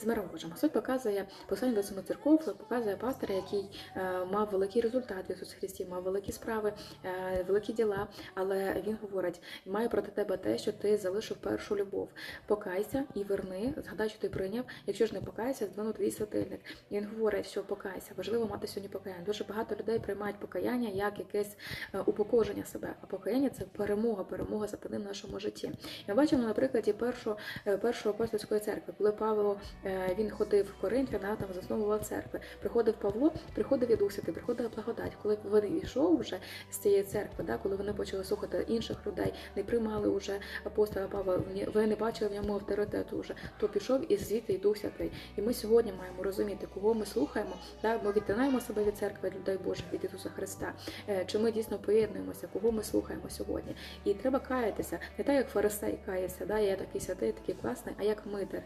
з миром Божим. Господь показує послання до семи церков, показує пастора, який е, мав великий результат в Ісусі Христі, мав великі справи, е, великі діла. Але він говорить: маю проти тебе те, що ти залишив першу любов. Покайся і верни, згадай, що ти прийняв. Якщо ж не покайся, здвину твій святильник. І він говорить, що покайся. Важливо мати сьогодні покаяння. Дуже багато людей приймають покаяння як якесь е, упокоження себе. А покаяння це перемога, перемога сатани в нашому житті. Ми бачимо на прикладі першого, першої апостольської церкви, коли Павло він ходив в Коринфі, да, там засновував церкви. Приходив Павло, приходив Дух Святий, приходила благодать. Коли він йшов вже з цієї церкви, да, коли вони почали слухати інших людей, не приймали вже апостола Павла, ви не бачили в ньому авторитету вже, то пішов і звідти і Дух Святий. І ми сьогодні маємо розуміти, кого ми слухаємо. Да, ми відтинаємо себе від церкви, від людей Божих, від Ісуса Христа. Е, Чи ми дійсно поєднуємося, кого ми слухаємо сьогодні? І треба каятися, не так як фарисей каявся, да, я такий святий, такий класний, а як митер.